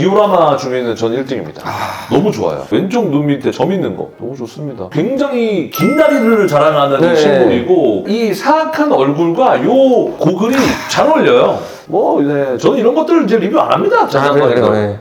디오라마 중에는 전 1등입니다. 아. 너무 좋아요. 왼쪽 눈 밑에 점 있는 거 너무 좋습니다. 굉장히 긴 다리를 자랑하는 네. 신분이고 이 사악한 얼굴과 요 고글이 잘 어울려요. 뭐, 네. 저는 이런 것들을 이제 리뷰 안 합니다. 아, 그래, 자전거에서. 그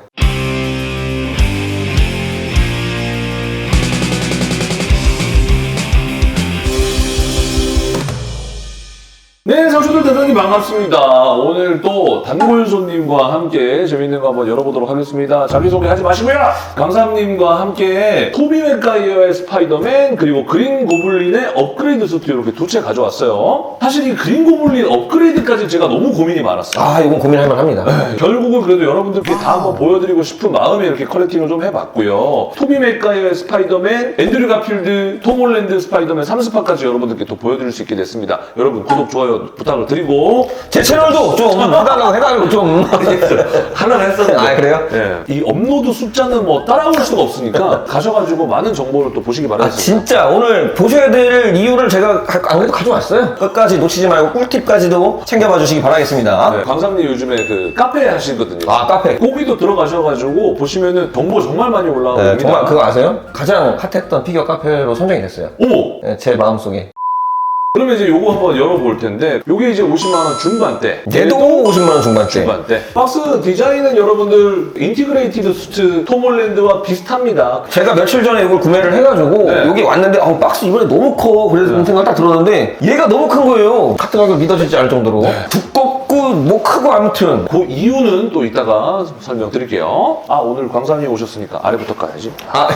네, 상추들 대단히 반갑습니다. 오늘 또 단골 손님과 함께 재밌는 거 한번 열어보도록 하겠습니다. 자기소개 하지 마시고요. 강삼님과 함께 토비 맥가이어의 스파이더맨 그리고 그린 고블린의 업그레이드 수트 이렇게 두 채 가져왔어요. 사실 이 그린 고블린 업그레이드까지 제가 너무 고민이 많았어요. 아, 이건 고민할 만합니다. 네, 결국은 그래도 여러분들께 다 한번 보여드리고 싶은 마음에 이렇게 컬렉팅을 좀 해봤고요. 토비 맥가이어의 스파이더맨, 앤드류 가필드, 톰 홀랜드 스파이더맨 3스파까지 여러분들께 또 보여드릴 수 있게 됐습니다. 여러분 구독, 좋아요 부탁을 드리고 제 채널도 좀 해달라고 해달라고 좀. 하나 했었는데 아, 그래요? 예. 이 업로드 숫자는 뭐 따라올 수가 없으니까 가셔가지고 많은 정보를 또 보시기 아, 바라겠습니다. 진짜 오늘 보셔야 될 이유를 제가 가- 안 그래도 가져왔어요. 끝까지 놓치지 말고 꿀팁까지도 챙겨봐 주시기 바라겠습니다. 네, 광상님 요즘에 그 카페 하시거든요. 아, 카페. 고비도 들어가셔가지고 보시면은 정보 정말 많이 올라오고 네. 정말 그거 아세요? 가장 핫했던 피규어 카페로 선정이 됐어요. 오! 네, 제 마음속에. 그러면 이제 요거 한번 열어볼 텐데 요게 이제 50만 원 중반대. 얘도 50만 원 중반대. 중반대. 박스 디자인은 여러분들 인티그레이티드 수트 톰홀랜드와 비슷합니다. 제가 며칠 전에 이걸 구매를 해가지고 네. 여기 왔는데 어, 박스 이번에 너무 커. 그래서 생각 딱 들었는데 얘가 너무 큰 거예요. 같은 가격 믿어지지 않을 정도로. 두껍고 뭐 크고 아무튼. 그 이유는 또 이따가 설명드릴게요. 아 오늘 광산님 오셨으니까 아래부터 까야지. 아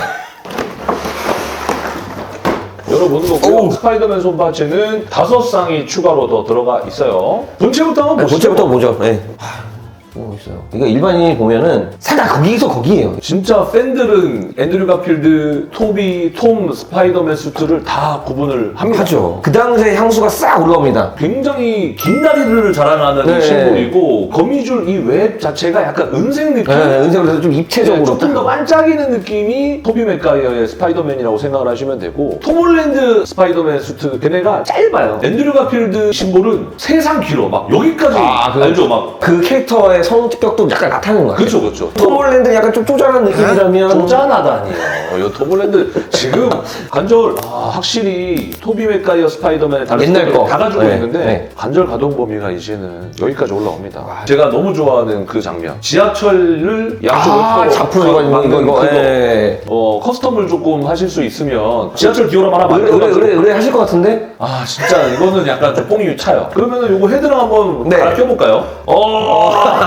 열어보는 거고요 오우. 스파이더맨 손바체는 다섯 쌍이 추가로 더 들어가 있어요 본체부터 한번 보시죠 본체부터 보죠 네. 하, 이거 있어요? 이거 일반인이 보면은 살짝 거기서 거기에요. 진짜 팬들은 앤드류 가필드, 토비, 톰, 스파이더맨 수트를 다 구분을 합니다. 하죠. 그 당시에 향수가 싹 올라옵니다. 굉장히 긴 다리를 자랑하는 네. 신분이고 거미줄 이 웹 자체가 약간 은색 느낌? 네, 은색으로 좀 네, 입체적으로 조금 더 반짝이는 느낌이 토비 맥가이어의 스파이더맨이라고 생각을 하시면 되고 톰 홀랜드 스파이더맨 수트 걔네가 짧아요. 앤드류 가필드 심볼은 세상 길어 막 여기까지 아, 그- 알죠? 막 그 캐릭터의 성격도 약간 나타나는 것 같아요 그쵸 그쵸 톰 홀랜드는 약간 좀 쪼잔한 느낌이라면 쪼잔하다니요. 이 톰홀랜드 지금 관절 아, 확실히 토비 맥가이어 스파이더맨의 다른 옛날 스토리를 거. 다 가지고 네, 있는데 네. 관절 가동 범위가 이제는 여기까지 올라옵니다. 제가 너무 좋아하는 그 장면. 지하철을 양쪽으로 아 펴고 작품 이거 이거 막는 이거 그거. 예. 어, 커스텀을 조금 하실 수 있으면 지하철 디오라마 하나 의뢰 의뢰 만들어가지고 의뢰 의뢰 하실 것 같은데 아 진짜 이거는 약간 좀 뽕이 차요. 그러면은 요거 헤드랑 한번 네. 갈아 껴볼까요? 어.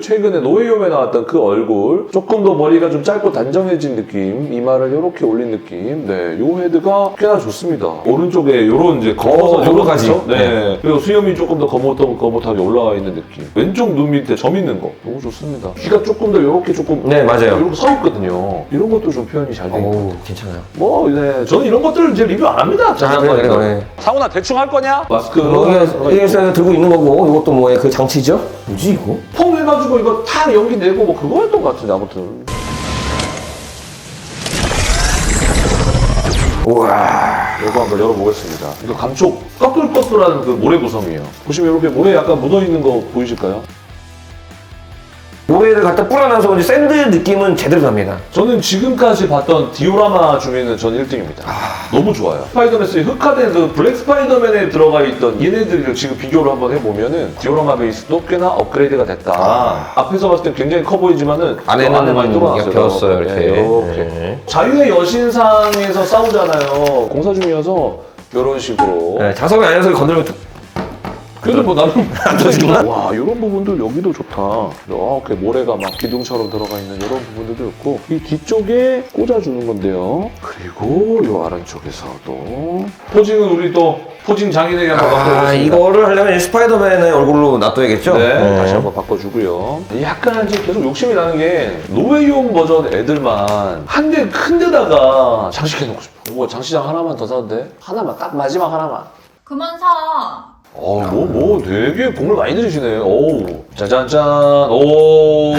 최근에 노웨이홈에 나왔던 그 얼굴 조금 더 머리가 좀 짧고 단정해진 느낌 이마를 이렇게 올린 느낌 네 요 헤드가 꽤나 좋습니다 오른쪽에 요런 이제 검어서 어, 요거까지. 그렇죠? 네. 네. 그리고 수염이 조금 더 거뭇- 거뭇하게 올라와 있는 느낌 왼쪽 눈 밑에 점 있는 거 너무 좋습니다 귀가 조금 더 이렇게 조금 네 맞아요 이렇게 서 있거든요 이런 것도 좀 표현이 잘돼 있고 오 괜찮아요 뭐, 네. 저는 이런 것들 이제 리뷰 안 합니다. 아, 그래, 그래, 그래. 상훈아, 대충 할 거냐? 마스크. 여기 여기 들고 있는 거고 이것도 뭐의 그 장치죠? 뭐지 이거? 퐁 해가지고 이거 탁 연기 내고 뭐 그거였던 것 같은데, 아무튼. 우와 이거 한번 열어보겠습니다. 이거 감촉 꺼끌꺼끌한 그 모래 구성이에요. 보시면 이렇게 모래 약간 묻어있는 거 보이실까요? 모래를 갖다 뿌려놔서 이제 샌드 느낌은 제대로 납니다. 저는 지금까지 봤던 디오라마 중에는 전 1등입니다. 너무 좋아요. 스파이더맨스의 흑화된 그 블랙 스파이더맨에 들어가 있던 얘네들을 지금 비교를 한번 해보면은 디오라마 베이스도 꽤나 업그레이드가 됐다. 앞에서 봤을 땐 굉장히 커 보이지만은 안에는 안에 많이 뚫어놨어요. 비었어요, 이렇게. 네, 이렇게. 네. 자유의 여신상에서 싸우잖아요. 공사 중이어서 이런 식으로. 네, 자석이 아니어서 건드리면 툭. 그래도 뭐 나는 와 이런 부분들 여기도 좋다 이렇게 모래가 막 기둥처럼 들어가 있는 이런 부분들도 있고 이 뒤쪽에 꽂아주는 건데요 그리고 이 아래쪽에서도 포징은 우리 또 포징 장인에게 한번 아 바꿔보겠습니다 이거를 하려면 스파이더맨의 얼굴로 놔둬야겠죠? 네, 다시 한번 바꿔주고요. 약간 지금 계속 욕심이 나는 게 노웨이홈 버전 애들만 한 대 큰 데다가 장식해놓고 싶어. 뭐 장시장 하나만 더 사도 돼? 하나만 딱 마지막 하나만. 그만 사. 어, 뭐, 뭐, 되게 공을 많이 들이시네. 오, 짜잔짠, 오.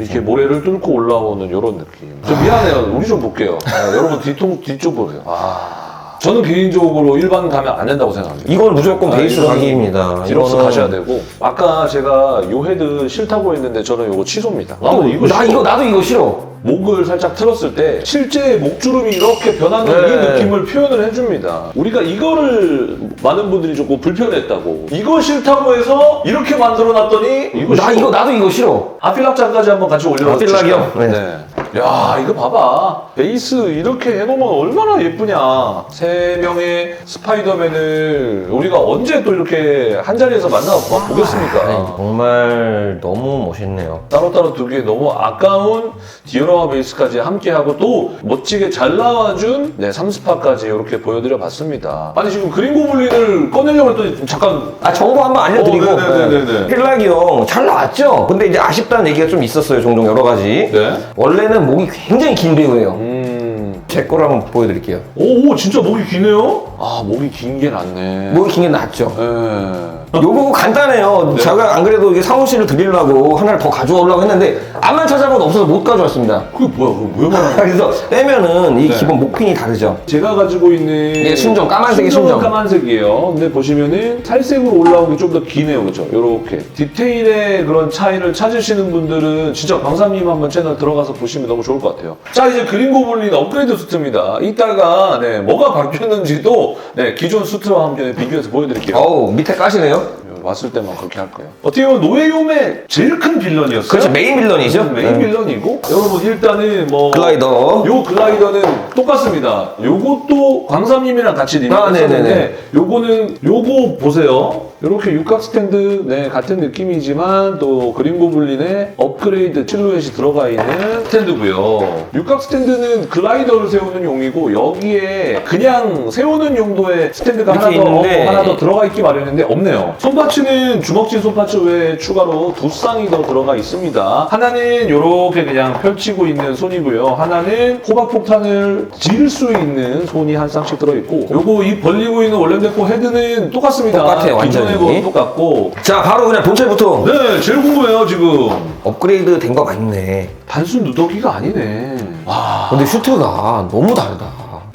이렇게 모래를 뚫고 올라오는 이런 느낌. 좀 미안해요. 우리 좀 볼게요. 아, 여러분 뒤통, 뒤쪽 보세요. 아. 저는 개인적으로 일반 가면 안 된다고 생각합니다. 이건 무조건 아, 베이스 이거는 가기입니다. 디럭스 이거는- 가셔야 되고 아까 제가 요 헤드 싫다고 했는데 저는 이거 취소입니다. 또, 나는 이거 나 싫어. 이거 나도 이거 싫어. 목을 살짝 틀었을 때 실제 목주름이 이렇게 변하는 네. 이 느낌을 표현을 해줍니다. 우리가 이거를 많은 분들이 조금 불편했다고 이거 싫다고 해서 이렇게 만들어놨더니 이거 나 싫어. 이거 나도 이거 싫어. 아필락 장까지 한번 같이 올려주실까요? 아필락이요? 네. 네. 야 이거 봐봐 베이스 이렇게 해놓으면 얼마나 예쁘냐 세 명의 스파이더맨을 우리가 언제 또 이렇게 한 자리에서 만나 보겠습니까? 아니, 정말 너무 멋있네요. 따로따로 두기 너무 아까운 디오라마 베이스까지 함께하고 또 멋지게 잘 나와준 네, 3스파까지 이렇게 보여드려 봤습니다. 아니 지금 그린 고블린을 꺼내려고 했더니 잠깐 아 정보 한번 알려드리고 어, 네네네네네. 필락이 형 잘 나왔죠? 근데 이제 아쉽다는 얘기가 좀 있었어요 종종 여러 가지 네. 원래는 목이 굉장히 긴 배우예요 음. 제 거를 한번 보여드릴게요 오, 오 진짜 목이 기네요? 아 목이 긴 게 낫네. 목이 긴 게 낫죠? 네. 요거 간단해요 네. 제가 안 그래도 이게 상호 씨를 드리려고 하나를 더 가져오려고 했는데 암만 찾아봐도 없어서 못 가져왔습니다 그게 뭐야? 그거 왜 말하는 거야? 그래서 빼면은 이 네. 기본 목핀이 다르죠 제가 가지고 있는 이게 순정, 까만색이 순정은 순정. 까만색이에요. 근데 보시면은 살색으로 올라온 게 좀 더 기네요, 그렇죠? 이렇게 디테일의 그런 차이를 찾으시는 분들은 진짜 광사님 한번 채널 들어가서 보시면 너무 좋을 것 같아요. 자 이제 그린 고블린 업그레이드 수트입니다. 이따가 네 뭐가 바뀌었는지도 네 기존 수트와 함께 비교해서 보여드릴게요. 어우 밑에 까시네요 왔을 때만 그렇게 할 거예요. 어떻게 보면 노예요의 제일 큰 빌런이었어요. 그렇죠 메인 빌런이죠 메인 네. 빌런이고 여러분 일단은 뭐 글라이더 요 글라이더는 똑같습니다. 요것도 광삼님이랑 같이 아, 리뷰했었는데 네네네. 요거는 요거 보세요. 이렇게 육각 스탠드 네 같은 느낌이지만 또 그린 고블린의 업그레이드 실루엣이 들어가 있는 스탠드고요. 육각 스탠드는 글라이더를 세우는 용이고 여기에 그냥 세우는 용도의 스탠드가 하나 더 있는데 하나 더 들어가 있기 마련인데 없네요. 손파츠는 주먹진 손파츠 외에 추가로 두 쌍이 더 들어가 있습니다. 하나는 이렇게 그냥 펼치고 있는 손이고요. 하나는 호박 폭탄을 지를 수 있는 손이 한 쌍씩 들어있고 요거 이 벌리고 있는 원래대포 헤드는 똑같습니다. 똑같아요, 완전 히. 거 똑같고 자 바로 그냥 본체부터 네 제일 궁금해요 지금 업그레이드 된 거 맞네 단순 누더기가 아니네. 와 근데 슈트가 너무 다르다.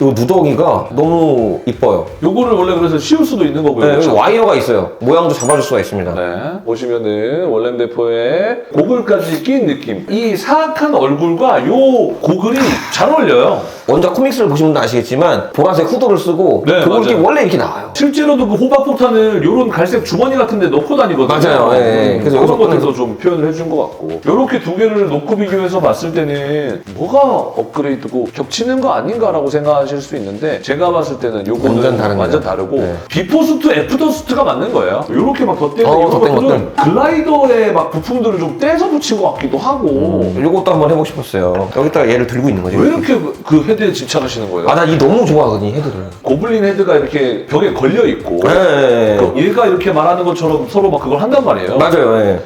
이 누더기가 너무 이뻐요. 요거를 원래 그래서 씌울 수도 있는 거고요. 네, 여기? 와이어가 있어요. 모양도 잡아줄 수가 있습니다. 네, 보시면은 원렘 대포에 고글까지 낀 느낌. 이 사악한 얼굴과 요 고글이 잘 어울려요. 원작 코믹스를 보신 분도 아시겠지만 보라색 후드를 쓰고 네, 그걸 이렇게 맞아요. 원래 이렇게 나와요. 실제로도 그 호박 폭탄을 요런 갈색 주머니 같은 데 넣고 다니거든요. 맞아요. 예, 예. 그래서 그래서 그런 여기서 것에서 좀 표현을 해준 것 같고. 요렇게 두 개를 놓고 비교해서 봤을 때는 뭐가 업그레이드고 겹치는 거 아닌가라고 생각하실 수 있는데 제가 봤을 때는 요거는 완전 다릅니다. 완전 다르고 네. 비포 수트, 애프터 수트가 맞는 거예요. 요렇게 막 덧대고 어, 이런 것들은 글라이더의 막 부품들을 좀 떼서 붙인 것 같기도 하고 이것도 한번 해보고 싶었어요. 여기다가 얘를 들고 있는 거죠. 왜 이렇게 그- 그 헤드에 집착하시는 거예요? 아, 나 이 너무 좋아하거든, 이 헤드를. 고블린 헤드가 이렇게 벽에 걸려 있고 네. 그 얘가 이렇게 말하는 것처럼 서로 막 그걸 한단 말이에요. 맞아요, 예.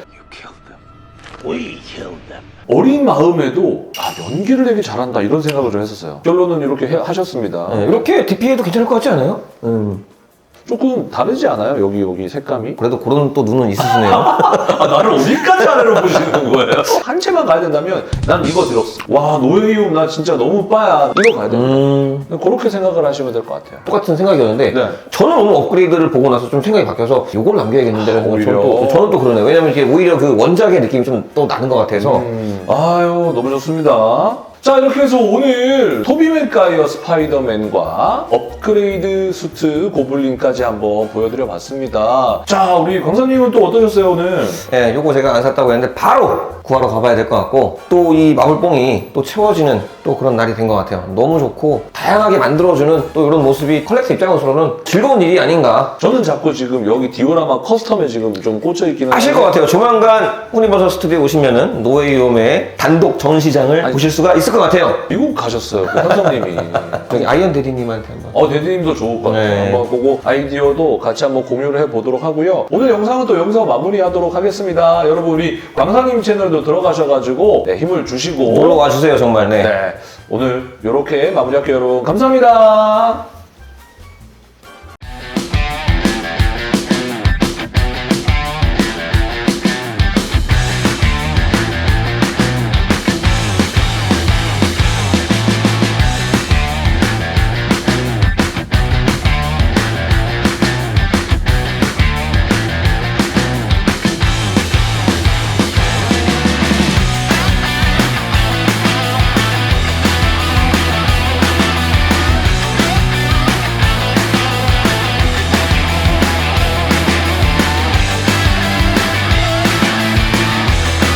어린 마음에도 아 연기를 되게 잘한다 이런 생각을 좀 했었어요. 결론은 이렇게 해- 하셨습니다. 예, 이렇게 DP해도 괜찮을 것 같지 않아요? 음. 조금 다르지 않아요? 여기 여기 색감이? 그래도 그런 또 눈은 있으시네요. 아 나를 어디까지 아래로 보시는 거예요? 한 채만 가야 된다면 난 이거 들었어. 와 노예이움 나 진짜 너무 빠야. 이거 가야 돼. 음. 그렇게 생각을 하시면 될 것 같아요. 똑같은 생각이었는데 네. 저는 오늘 업그레이드를 보고 나서 좀 생각이 바뀌어서 이걸 남겨야겠는데 라는 생각이 저는 오히려? 또, 저는 또 그러네요 왜냐면 이게 오히려 그 원작의 느낌이 좀 또 나는 것 같아서 음. 아유 너무 좋습니다. 자 이렇게 해서 오늘 토비 맥가이어 스파이더맨과 업그레이드 수트 고블린까지 한번 보여드려 봤습니다. 자 우리 광사님은 또 어떠셨어요 오늘? 예, 요거 제가 안 샀다고 했는데 바로 구하러 가봐야 될 것 같고 또 이 마블뽕이 또 채워지는 또 그런 날이 된 것 같아요 너무 좋고 다양하게 만들어주는 또 이런 모습이 컬렉터 입장으로는 즐거운 일이 아닌가 저는 자꾸 지금 여기 디오라마 커스텀에 지금 좀 꽂혀 있기는 아실 것 같아요 조만간 유니버설 스튜디오 오시면은 노웨이홈의 단독 전시장을 아니, 보실 수가 있을 것 같아요 미국 가셨어요 그 현성님이. 저기 아이언 대리님한테 한번 어, 대디님도 좋을 것 같아요. 네. 한번 보고 아이디어도 같이 한번 공유를 해보도록 하고요. 오늘 영상은 또 여기서 마무리하도록 하겠습니다. 여러분, 우리 광사님 채널도 들어가셔가지고 네, 힘을 주시고. 놀러 와주세요 정말 네. 네. 오늘 이렇게 마무리할게요, 여러분. 감사합니다.